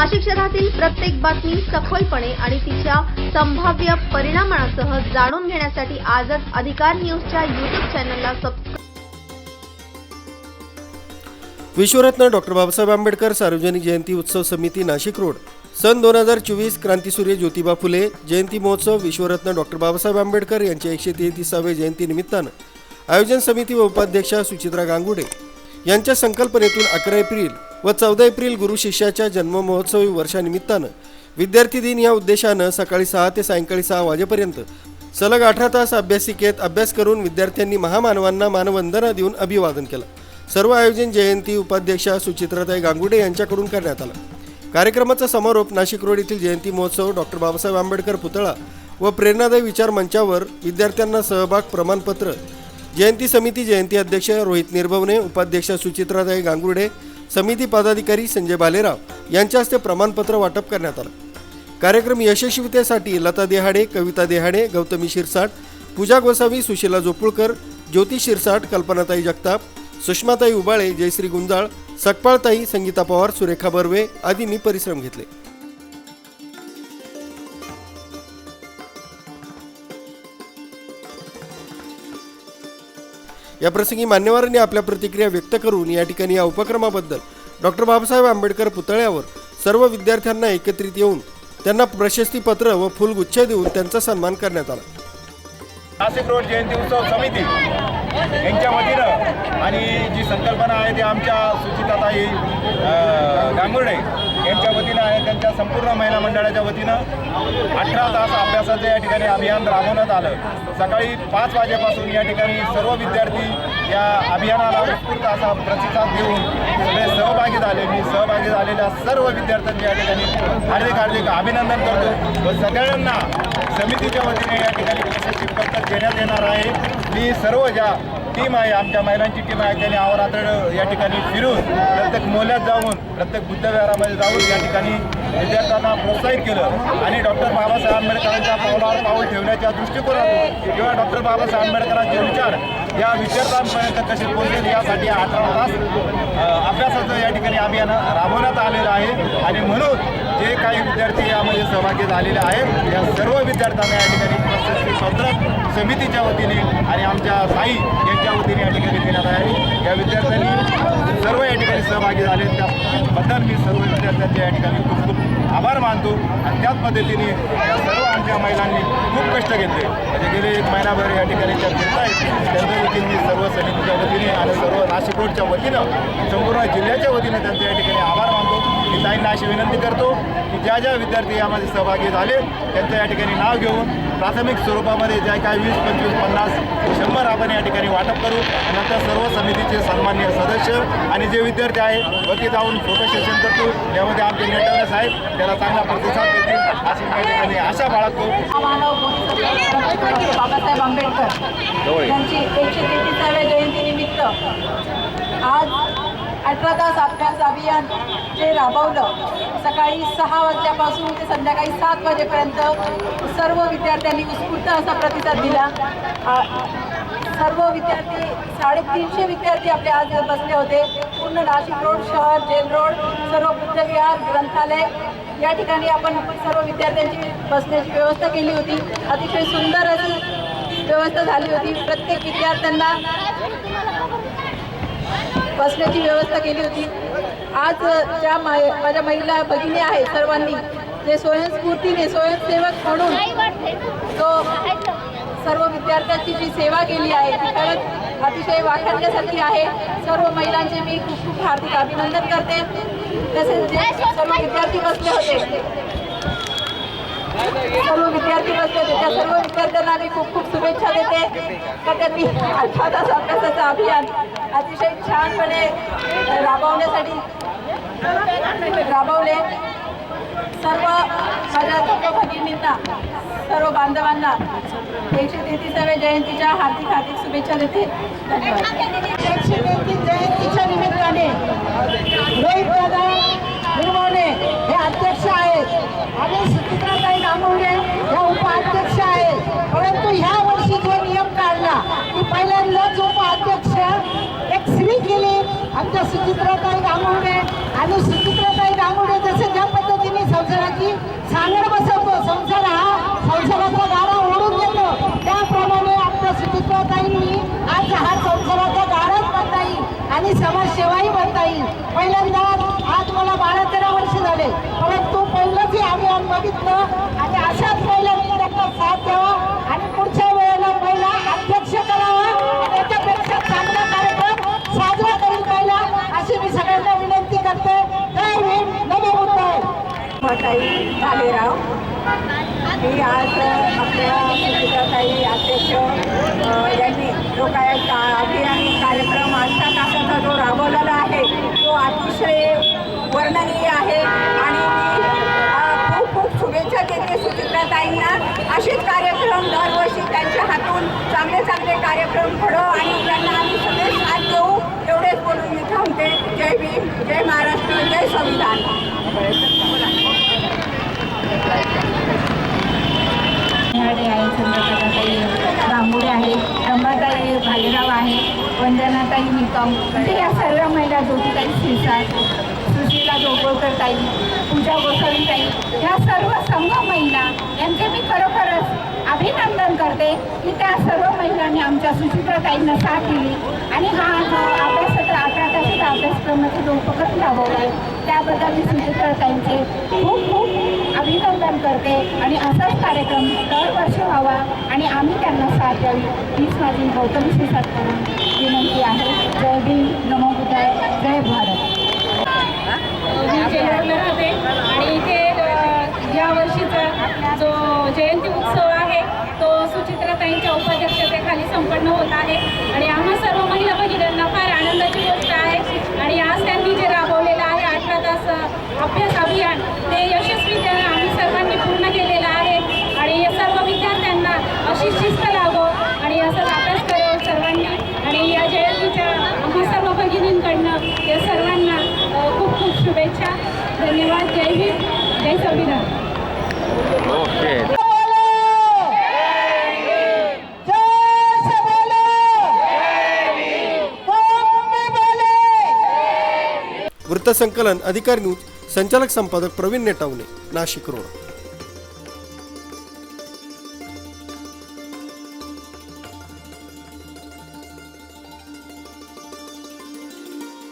नाशिक शहरातील प्रत्येक बातमी सखोलपणे आणि तिच्या संभाव्य परिणामांसह जाणून घेण्यासाठी आजच अधिकार न्यूजच्या युट्यूब चॅनलला सबस्क्राईब विश्वरत्न डॉक्टर बाबासाहेब आंबेडकर सार्वजनिक जयंती उत्सव समिती नाशिक रोड. सन दोन हजार चोवीस क्रांतीसूर्य ज्योतिबा फुले जयंती महोत्सव विश्वरत्न डॉक्टर बाबासाहेब आंबेडकर यांच्या एकशे तेहतीसाव्या जयंतीनिमित्तानं आयोजन समिती व उपाध्यक्षा सुचित्रा गांगुडे यांच्या संकल्पनेतून अकरा एप्रिल व चौदा एप्रिल गुरु शिष्याच्या जन्ममहोत्सवी वर्षानिमित्तानं विद्यार्थी दिन या उद्देशानं सकाळी सहा ते सायंकाळी सहा वाजेपर्यंत सलग अठरा तास अभ्यासिकेत अभ्यास करून विद्यार्थ्यांनी महामानवांना मानवंदना देऊन अभिवादन केलं. सर्व आयोजन जयंती उपाध्यक्षा सुचित्राताई गांगुडे यांच्याकडून करण्यात आला. कार्यक्रमाचा समारोप नाशिक रोड येथील जयंती महोत्सव डॉक्टर बाबासाहेब आंबेडकर पुतळा व प्रेरणादायी विचार मंचावर विद्यार्थ्यांना सहभाग प्रमाणपत्र जयंती समिती जयंती अध्यक्ष रोहित निर्भवने उपाध्यक्ष सुचित्राताई गांगुर्डे समिती पदाधिकारी संजय भालेराव यांच्या हस्ते प्रमाणपत्र वाटप करण्यात आलं. कार्यक्रम यशस्वीतेसाठी लता देहाडे कविता देहाडे गौतमी शिरसाट पूजा गोसावी सुशीला जोपुळकर ज्योती शिरसाट कल्पनाताई जगताप सुषमाताई उबाळे जयश्री गुंजाळ सकपाळताई संगीता पवार सुरेखा बर्वे आदींनी परिश्रम घेतले. या प्रसंगी मान्यवरांनी आपल्या प्रतिक्रिया व्यक्त करून या ठिकाणी या उपक्रमाबद्दल डॉक्टर बाबासाहेब आंबेडकर पुतळ्यावर सर्व विद्यार्थ्यांना एकत्रित येऊन त्यांना प्रशस्तीपत्र व फुलगुच्छ देऊन त्यांचा सन्मान करण्यात आला. नाशिक रोड जयंती उत्सव समिती यांच्या वतीनं आणि संकल्पना आहे ती आमच्या सुचिताताई अ, गांगुर्डे यांच्या वतीनं आहे. त्यांच्या संपूर्ण महिला मंडळाच्या वतीनं अठरा तास अभ्यासाचं या ठिकाणी अभियान राबवण्यात आलं. सकाळी पाच वाजेपासून या ठिकाणी सर्व विद्यार्थी या अभियानाला उत्स्फूर्त असा प्रतिसाद देऊन सगळे सहभागी झाले. मी सहभागी झालेल्या सर्व विद्यार्थ्यांनी या ठिकाणी हार्दिक हार्दिक अभिनंदन करतो. व सगळ्यांना समितीच्या वतीने या ठिकाणी प्रशिक्षित पत्र देण्यात येणार आहे. मी सर्व ज्या टीम आहे आमच्या महिलांची टीम आहे त्यांनी अहोरात्र या ठिकाणी फिरून प्रत्येक मोल्यात जाऊन प्रत्येक बुद्धविहारामध्ये जाऊन या ठिकाणी विद्यार्थ्यांना प्रोत्साहित केलं. आणि डॉक्टर बाबासाहेब आंबेडकरांच्या पावलावर पाऊल ठेवण्याच्या दृष्टिकोनातून किंवा डॉक्टर बाबासाहेब आंबेडकरांचे विचार या विद्यार्थ्यांपर्यंत कसे पोहोचेल यासाठी अठरा तास अभ्यासाचं या ठिकाणी अभियान राबवण्यात आलेलं आहे. आणि म्हणून जे काही विद्यार्थी यामध्ये सहभागी झालेले आहेत या सर्व विद्यार्थ्यांना या ठिकाणी समितीच्या वतीने आणि आमच्या साई या ठिकाणी देण्यात आहे या विद्यार्थ्यांनी सर्व या ठिकाणी सहभागी झाले. त्याबद्दल मी सर्व विद्यार्थ्यांचे या ठिकाणी खूप खूप आभार मानतो. आणि त्याच पद्धतीने या सर्व आमच्या महिलांनी खूप कष्ट घेतले. म्हणजे गेले एक महिनाभर या ठिकाणी त्या घेत आहेत त्यांच्या वतीने सर्व समितीच्या वतीने आणि सर्व नाशिक रोडच्या वतीनं संपूर्ण जिल्ह्याच्या वतीने त्यांचे या ठिकाणी आभार मानतो. मी ताईंना अशी विनंती करतो की ज्या ज्या विद्यार्थी यामध्ये सहभागी झाले त्यांचं या ठिकाणी नाव घेऊन प्राथमिक स्वरूपामध्ये ज्या काय वीस पंचवीस पन्नास ठिकाणी वाटप करू नंतर सर्व समितीचे सन्मान्य सदस्य आणि जे विद्यार्थी आहेत वती जाऊन फोटो सेशन करतो यामध्ये आमचे नेटवर्क साहेब त्याला चांगला प्रतिसाद देतील अशी काही ठिकाणी आशा बाळगतो. बाबासाहेब आंबेडकर यांची एकशे तेहतीसाव्या जयंतीनिमित्त आज अठरा तास अभ्यास अभियान जे राबवलं सकाळी सहा वाजल्यापासून ते संध्याकाळी सात वाजेपर्यंत सर्व विद्यार्थ्यांनी उत्स्फूर्त असा प्रतिसाद दिला. सर्व विद्यार्थी साडेतीनशे विद्यार्थी आपले आज बसले होते. पूर्ण नाशिक रोड शहर जेल रोड सर्व बुद्धविहार ग्रंथालय. या ठिकाणी आपण सर्व विद्यार्थ्यांची बसण्याची व्यवस्था केली होती. अतिशय सुंदर अशी व्यवस्था झाली होती. प्रत्येक विद्यार्थ्यांना बसण्याची व्यवस्था केली होती. आज ज्या माझ्या महिला भगिनी आहेत सर्वांनी जे स्वयंस्फूर्तीने स्वयंसेवक म्हणून तो सरकारची जी सेवा केली आहे ती खरंच अतिशय वाखाणण्यासारखी आहे. सर्व महिलांचे मी खूप खूप हार्दिक अभिनंदन करते. तसेच जे सर्व विद्यार्थी बसले होते सर्व विद्यार्थी बसले होते त्या सर्व विद्यार्थ्यांना मी खूप खूप शुभेच्छा देते. तर त्यांनी अठरा तास अभ्यासाचं अभियान अतिशय छानपणे राबवण्यासाठी राबवले. सर्व माझ्या भगिनींना सर्व बांधवांना एकशे तेहतीसाव्या जयंतीच्या हार्दिक हार्दिक शुभेच्छा देते. एकशे तेहतीस जयंतीच्या निमित्ताने रोहित दादा निर्मवणे हे अध्यक्ष आहेत. आणि सुचित्राताई नामुर्डे ह्या उपाध्यक्ष आहेत. परंतु ह्या वर्षी जो नियम काढला की पहिल्यांदाच उपाध्यक्ष एक स्त्री केली आमच्या सुचित्राताई गांगुर्डे आणि सुचित्राताई गांगुर्डे जसे ज्या पद्धतीने आणि समाजसेवाही बनता येईल पहिल्यांदा आज मला बारा तेरा वर्ष झाले परंतु पहिलंच हे अभियान आणि अशाच महिलांनी त्यांना साथ द्यावा. आणि पुढच्या वेळेला महिला अध्यक्ष करावा. आणि चांगला कार्यक्रम साजरा करेल महिला अशी मी सगळ्यांना विनंती करते. काय भीम नमो बुद्धाय. भालेराव मी आज आपल्या सुचिताताई अध्यक्ष यांनी जो काय का अभियान कार्यक्रम आजच्या तासाचा जो राबवलेला आहे तो अतिशय वर्णनीय आहे आणि मी अ, खूप खूप शुभेच्छा देते सुचित्राताईंना असेच कार्यक्रम दरवर्षी त्यांच्या हातून चांगले चांगले घडो आणि त्यांना आम्ही सगळे साथ देऊ. एवढेच बोलून मी थांबते. जय भीम जय महाराष्ट्र जय संविधान. निहाडे आहे चंद्रकलाताई रांगोळे आहे रंभाताई भालेराव आहे वंदनाताई निकम म्हणजे या सर्व महिला ज्योतिताई शिरसाट सुशीला जोगोळकरताई पूजा गोसावीताई ह्या सर्व संघ महिला यांचे मी खरोखरच अभिनंदन करते की त्या सर्व महिलांनी आमच्या सुचित्रताईंना साथ दिली. आणि हा जो अभ्यासाचा अठरा तासाचा अभ्यासक्रमाचा जो उपक्रम राबवला आहे त्याबद्दल मी सुचित्रताईंचे खूप खूप अभिनंदन करते. आणि असाच कार्यक्रम दरवर्षी व्हावा आणि आम्ही त्यांना साथ द्यावी. हीच माझी गौतमी शिरसाटकडून विनंती आहे. जय भीम नमो बुद्धाय जय भारत मी जेलवरला राहते आणि इथे अ, या वर्षीचा जो जयंती उत्सव आहे. तो सुचित्राताईंच्या उपाध्यक्षतेखाली संपन्न होत आहे. आणि आम्हा सर्व महिला भगिनींना फार आनंदाची गोष्ट आहे. आणि आज त्यांनी जे राबवलेलं आहे अठरा तास अभ्यास अभियान ते यशस्वी आम्ही सर्वांनी पूर्ण केलेलं आहे. आणि या सर्व विद्यार्थ्यांना अशी शिस्त लागो आणि असं अभ्यास करावं सर्वांनी. आणि या जयंतीच्या आम्हा सर्व भगिनींकडनं या सर्वांना खूप खूप शुभेच्छा. धन्यवाद. जय हिंद. जय संविधान. वृत्तसंकलन अधिकार न्यूज संचालक संपादक प्रवीण नेटावणे नाशिक रोड.